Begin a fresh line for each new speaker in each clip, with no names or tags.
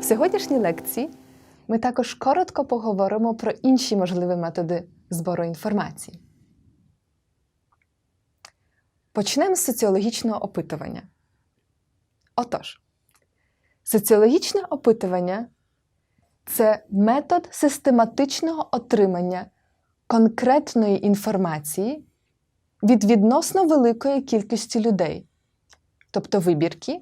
сьогоднішній лекції ми також коротко поговоримо про інші можливі методи збору інформації. Почнемо з соціологічного опитування. Отож, соціологічне опитування це метод систематичного отримання конкретної інформації від відносно великої кількості людей, тобто вибірки,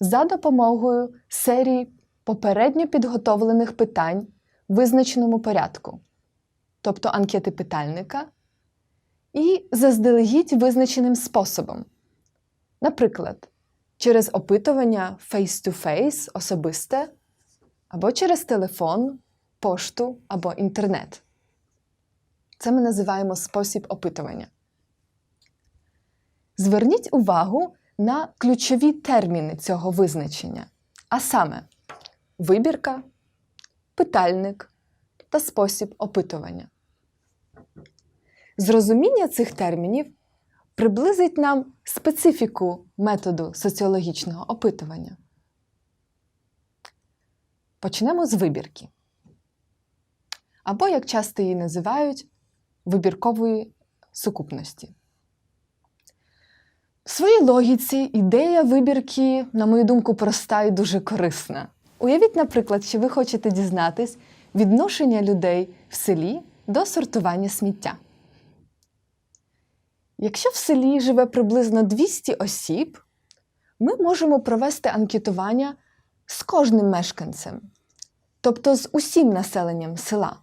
за допомогою серії попередньо підготовлених питань в визначеному порядку, тобто анкети питальника, і заздалегідь визначеним способом. Наприклад, через опитування face-to-face особисте, або через телефон, пошту або інтернет. Це ми називаємо спосіб опитування. Зверніть увагу на ключові терміни цього визначення, а саме вибірка, питальник та спосіб опитування. Зрозуміння цих термінів приблизить нам специфіку методу соціологічного опитування. Почнемо з вибірки. Або, як часто її називають, вибіркової сукупності. В своїй логіці ідея вибірки, на мою думку, проста і дуже корисна. Уявіть, наприклад, що ви хочете дізнатись відношення людей в селі до сортування сміття. Якщо в селі живе приблизно 200 осіб, ми можемо провести анкетування з кожним мешканцем, тобто з усім населенням села.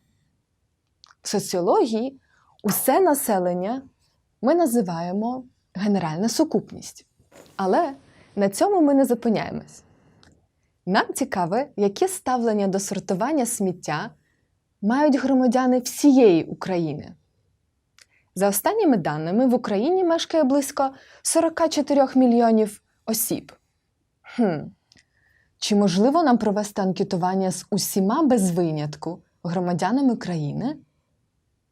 В соціології усе населення ми називаємо генеральна сукупність. Але на цьому ми не зупиняємось. Нам цікаве, яке ставлення до сортування сміття мають громадяни всієї України. За останніми даними, в Україні мешкає близько 44 мільйонів осіб. Хм. Чи можливо нам провести анкетування з усіма без винятку громадянами країни,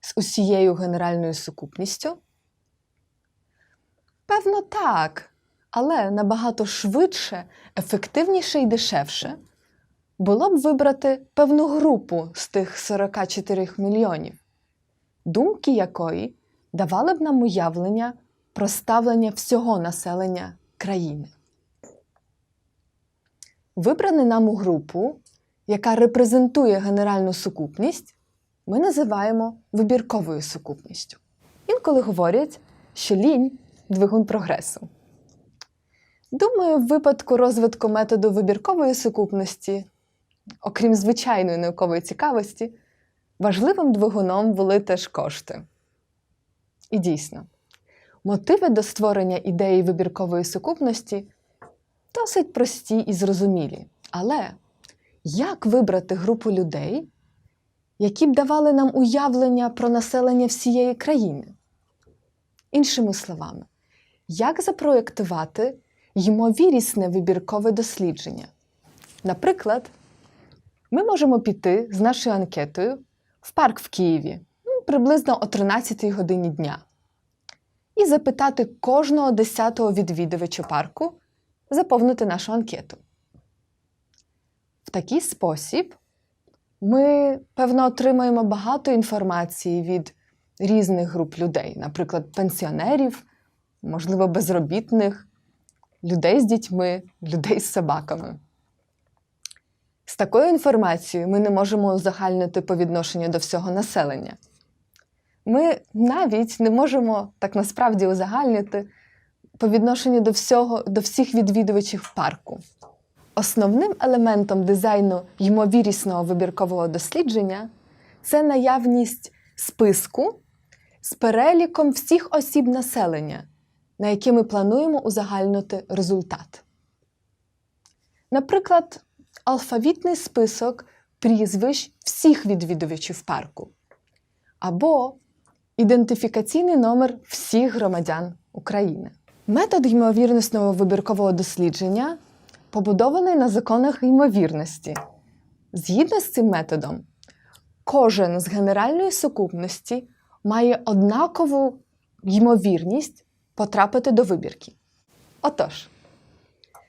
з усією генеральною сукупністю? Певно, так, але набагато швидше, ефективніше і дешевше було б вибрати певну групу з тих 44 мільйонів, думки якої давали б нам уявлення про ставлення всього населення країни. Вибране нам групу, яка репрезентує генеральну сукупність, ми називаємо вибірковою сукупністю. Інколи говорять, що лінь двигун прогресу. Думаю, в випадку розвитку методу вибіркової сукупності, окрім звичайної наукової цікавості, важливим двигуном були теж кошти. І дійсно, мотиви до створення ідеї вибіркової сукупності досить прості і зрозумілі. Але як вибрати групу людей, які б давали нам уявлення про населення всієї країни? Іншими словами, як запроєктувати ймовірісне вибіркове дослідження? Наприклад, ми можемо піти з нашою анкетою в парк в Києві ну, приблизно о 13 годині дня і запитати кожного десятого відвідувача парку заповнити нашу анкету. В такий спосіб ми, певно, отримаємо багато інформації від різних груп людей, наприклад, пенсіонерів, можливо, безробітних, людей з дітьми, людей з собаками. З такою інформацією ми не можемо узагальнити по відношенню до всього населення. Ми навіть не можемо так насправді узагальнити по відношенню до, всього, до всіх відвідувачів парку. Основним елементом дизайну ймовірісного вибіркового дослідження це наявність списку з переліком всіх осіб населення, на які ми плануємо узагальнити результат. Наприклад, алфавітний список прізвищ всіх відвідувачів парку, або ідентифікаційний номер всіх громадян України. Метод ймовірностного вибіркового дослідження побудований на законах ймовірності. Згідно з цим методом, кожен з генеральної сукупності має однакову ймовірність потрапити до вибірки. Отож,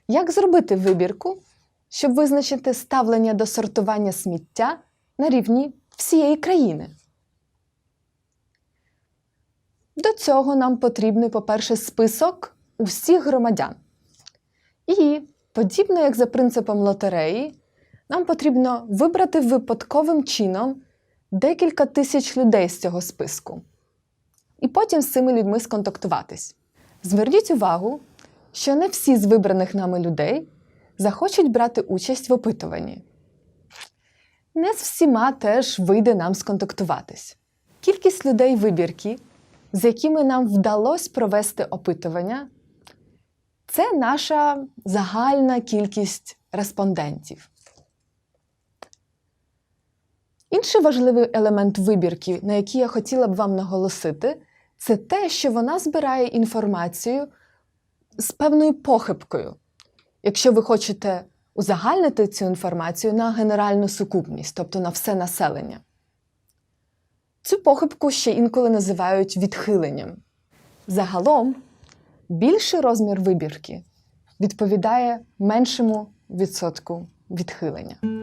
як зробити вибірку щоб визначити ставлення до сортування сміття на рівні всієї країни. До цього нам потрібний, по-перше, список усіх громадян. І, подібно як за принципом лотереї, нам потрібно вибрати випадковим чином декілька тисяч людей з цього списку. І потім з цими людьми сконтактуватись. Зверніть увагу, що не всі з вибраних нами людей захочуть брати участь в опитуванні. Не з всіма теж вийде нам сконтактуватись. Кількість людей вибірки, з якими нам вдалося провести опитування, це наша загальна кількість респондентів. Інший важливий елемент вибірки, на який я хотіла б вам наголосити, це те, що вона збирає інформацію з певною похибкою. Якщо ви хочете узагальнити цю інформацію на генеральну сукупність, тобто на все населення. Цю похибку ще інколи називають відхиленням. Загалом, більший розмір вибірки відповідає меншому відсотку відхилення.